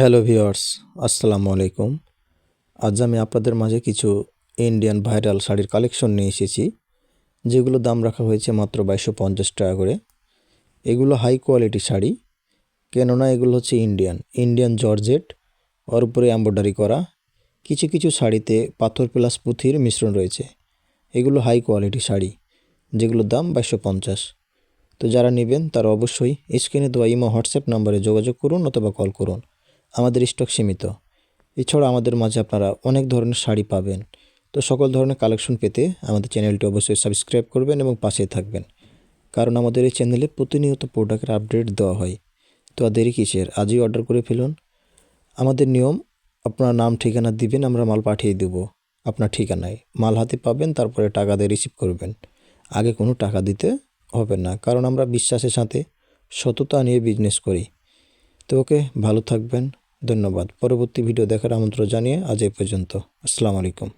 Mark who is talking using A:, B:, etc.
A: Hello viewers আসসালামু আলাইকুম। আজ আমি আপনাদের মাঝে কিছু ইন্ডিয়ান ভাইরাল শাড়ির কালেকশন নিয়ে এসেছি, যেগুলো দাম রাখা হয়েছে মাত্র বাইশশো পঞ্চাশ টাকা করে। এগুলো হাই কোয়ালিটি শাড়ি, কেননা এগুলো হচ্ছে ইন্ডিয়ান ইন্ডিয়ান জর্জেট ওর উপরে এম্ব্রয়ডারি করা। কিছু কিছু শাড়িতে পাথর প্লাস পুঁথির মিশ্রণ রয়েছে। এগুলো হাই কোয়ালিটি শাড়ি, যেগুলোর দাম বাইশশো পঞ্চাশ। তো যারা নেবেন তারা অবশ্যই স্ক্রিনে দেওয়া ইমো হোয়াটসঅ্যাপ নাম্বারে যোগাযোগ করুন অথবা কল করুন। আমাদের স্টক সীমিত। এছাড়া আমাদের মাঝে আপনারা অনেক ধরনের শাড়ি পাবেন। তো সকল ধরনের কালেকশন পেতে আমাদের চ্যানেলটি অবশ্যই সাবস্ক্রাইব করবেন এবং পাশে থাকবেন। কারণ আমাদের এই চ্যানেলে প্রতিনিয়ত প্রোডাক্টের আপডেট দেওয়া হয়। তো আর দেরি কিসের? আজই অর্ডার করে ফেলুন। আমাদের নিয়ম, আপনার নাম, ঠিকানা দিবেন, আমরা মাল পাঠিয়ে দেব। আপনার ঠিকানায়। মাল হাতে পাবেন, তারপরে টাকা দিয়ে রিসিভ করবেন। আগে কোনো টাকা দিতে হবে না। কারণ আমরা বিশ্বাসের সাথে সততা নিয়ে বিজনেস করি। তো ওকে, ভালো থাকবেন, ধন্যবাদ। পরবর্তী ভিডিও দেখার আমন্ত্রণ জানিয়ে আজ এই পর্যন্ত। আসসালামু আলাইকুম।